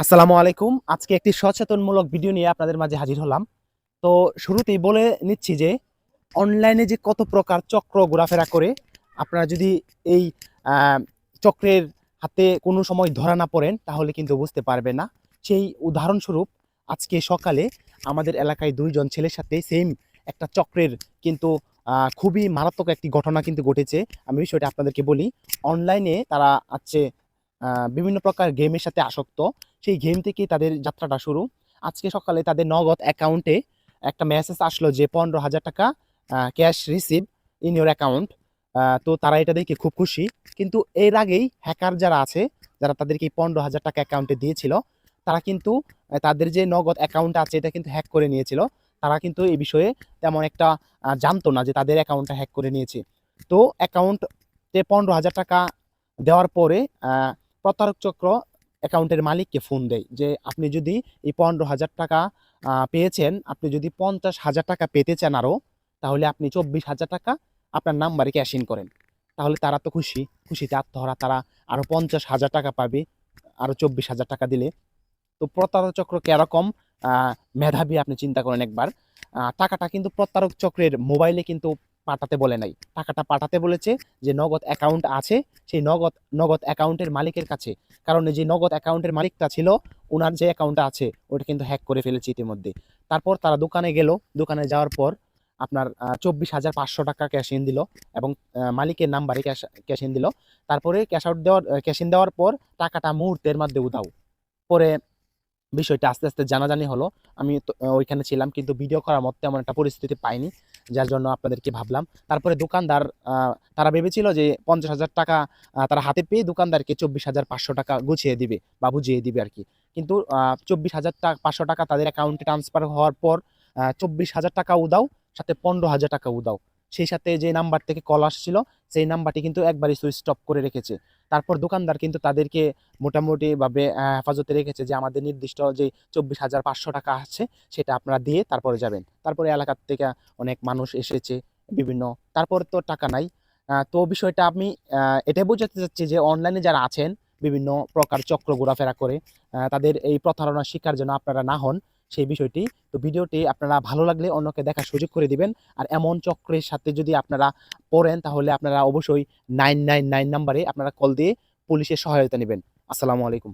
আসসালামু আলাইকুম। আজকে একটি সচেতনমূলক ভিডিও নিয়ে আপনাদের মাঝে হাজির হলাম। তো শুরুতেই বলে নিচ্ছি যে অনলাইনে যে কত প্রকার চক্র ঘোরাফেরা করে, আপনারা যদি এই চক্রের হাতে কোনো সময় ধরা না পড়েন, তাহলে কিন্তু বুঝতে পারবে না। সেই উদাহরণস্বরূপ, আজকে সকালে আমাদের এলাকায় দুইজন ছেলের সাথে সেম একটা চক্রের কিন্তু খুবই মারাত্মক একটি ঘটনা কিন্তু ঘটেছে। আমি বিষয়টা আপনাদেরকে বলি অনলাইনে তারা আছে বিভিন্ন প্রকার গেমের সাথে আসক্ত। সেই গেম থেকে তাদের যাত্রাটা শুরু। আজকে সকালে তাদের নগদ অ্যাকাউন্টে একটা মেসেজ আসলো যে, পনেরো হাজার টাকা cash receive in your account তো তারা এটা দেখে খুব খুশি। কিন্তু এর আগেই হ্যাকার যারা আছে, যারা তাদেরকে পনেরো হাজার টাকা অ্যাকাউন্টে দিয়েছিল, তারা কিন্তু তাদের যে নগদ অ্যাকাউন্ট আছে, এটা কিন্তু হ্যাক করে নিয়েছিল। তারা কিন্তু এই বিষয়ে তেমন একটা জানতো না যে তাদের অ্যাকাউন্টটা হ্যাক করে নিয়েছে। তো অ্যাকাউন্টে পনেরো হাজার টাকা দেওয়ার পরে প্রতারক চক্র অ্যাকাউন্টের মালিককে ফোন দেয় যে, আপনি যদি এই পনেরো হাজার টাকা পেয়েছেন, আপনি যদি পঞ্চাশ হাজার টাকা পেতে চান আরও তাহলে আপনি চব্বিশ হাজার টাকা আপনার নাম্বারে ক্যাশ ইন করেন। তাহলে তারা তো খুশি, খুশিতে আত্মহারা, তারা আরও পঞ্চাশ হাজার টাকা পাবে আরও চব্বিশ হাজার টাকা দিলে। তো প্রতারক চক্র কেরকম? মেধাবী আপনি চিন্তা করেন একবার। টাকাটা কিন্তু প্রতারক চক্রের মোবাইলে কিন্তু পাঠাতে বলে নাই। টাকাটা পাঠাতে বলেছে যে নগদ অ্যাকাউন্ট আছে, সেই নগদ নগদ অ্যাকাউন্টের মালিকের কাছে। কারণ যে নগদ অ্যাকাউন্টের মালিকটা ছিল ওনার যে অ্যাকাউন্টটা আছে, ওটা কিন্তু হ্যাক করে ফেলেছে ইতিমধ্যে। তারপর তারা দোকানে গেল, দোকানে যাওয়ার পর আপনার চব্বিশ হাজার পাঁচশো টাকা ক্যাশ ইন দিল এবং মালিকের নাম্বারে ক্যাশ ক্যাশ ইন দিল। তারপরে ক্যাশ আউট দেওয়ার ক্যাশ ইন দেওয়ার পর টাকাটা মুহূর্তের মধ্যে উধাও। পরে বিষয়টা আস্তে আস্তে জানাজানি হলো। আমি ওইখানে ছিলাম কিন্তু ভিডিও করার মতো তেমন একটা পরিস্থিতি পাইনি, যার জন্য আপনাদেরকে ভাবলাম। তারপরে দোকানদার তারা ভেবেছিল যে পঞ্চাশ হাজার টাকা তারা হাতে পেয়ে দোকানদারকে চব্বিশ হাজার পাঁচশো টাকা গুছিয়ে দিবে বা বুঝিয়ে দিবে আর কি। কিন্তু চব্বিশ হাজার টাকা পাঁচশো টাকা তাদের অ্যাকাউন্টে ট্রান্সফার হওয়ার পর চব্বিশ হাজার টাকা উদাও সাথে পনেরো হাজার টাকা উদাও সেই সাথে যে নাম্বার থেকে কল আসছিল, সেই নাম্বারটি কিন্তু একবারই সুইচ স্টপ করে রেখেছে। তারপর দোকানদার কিন্তু তাদেরকে মোটামুটি ভাবে হেফাজতে রেখেছে যে আমাদের নির্দিষ্ট যে চব্বিশ হাজার পাঁচশো টাকা আছে, সেটা আপনারা দিয়ে তারপরে যাবেন। তারপরে এলাকার থেকে অনেক মানুষ এসেছে বিভিন্ন। তারপর তো টাকা নাই। তো বিষয়টা আমি এটাই বোঝাতে চাচ্ছি যে অনলাইনে যারা আছেন, বিভিন্ন প্রকার চক্র ঘোরাফেরা করে তাদের এই প্রতারণার শিকার যেন আপনারা না হন। সেই বিষয়টি। তো ভিডিওটি আপনারা ভালো লাগলে অন্যকে দেখার সুযোগ করে দিবেন। আর এমন চক্রের সাথে যদি আপনারা পড়েন, তাহলে আপনারা অবশ্যই নাইন নাইন নাইন নাম্বারে আপনারা কল দিয়ে পুলিশের সহায়তা নেবেন। আসসালামু আলাইকুম।